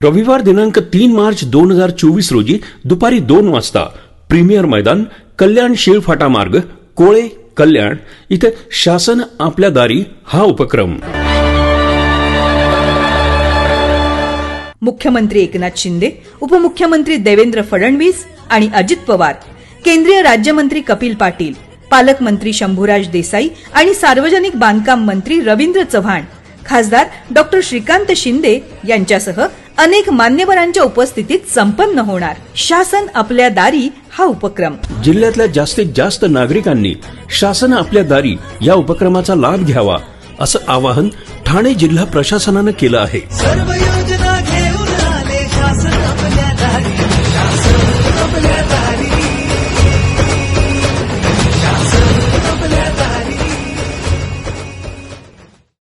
रविवार दिनांक तीन मार्च दोन हजार चोवीस रोजी दुपारी दोन वाजता प्रीमियर मैदान कल्याण शिळफाटा मार्ग कोळे कल्याण. इथे शासन आपल्या दारी हा उपक्रम. मुख्यमंत्री एकनाथ शिंदे उपमुख्यमंत्री देवेंद्र फडणवीस आणि अजित पवार केंद्रीय राज्यमंत्री कपिल पाटील पालकमंत्री शंभूराज देसाई आणि सार्वजनिक बांधकाम मंत्री रवींद्र चव्हाण खासदार डॉक्टर श्रीकांत शिंदे यांच्यासह अनेक मान्यवरांच्या उपस्थितीत संपन्न होणार. शासन आपल्या दारी हा उपक्रम. जिल्ह्यातल्या जास्तीत जास्त नागरिकांनी शासन आपल्या दारी या उपक्रमाचा लाभ घ्यावा असं आवाहन ठाणे जिल्हा प्रशासनानं केलं आहे. सर्व योजना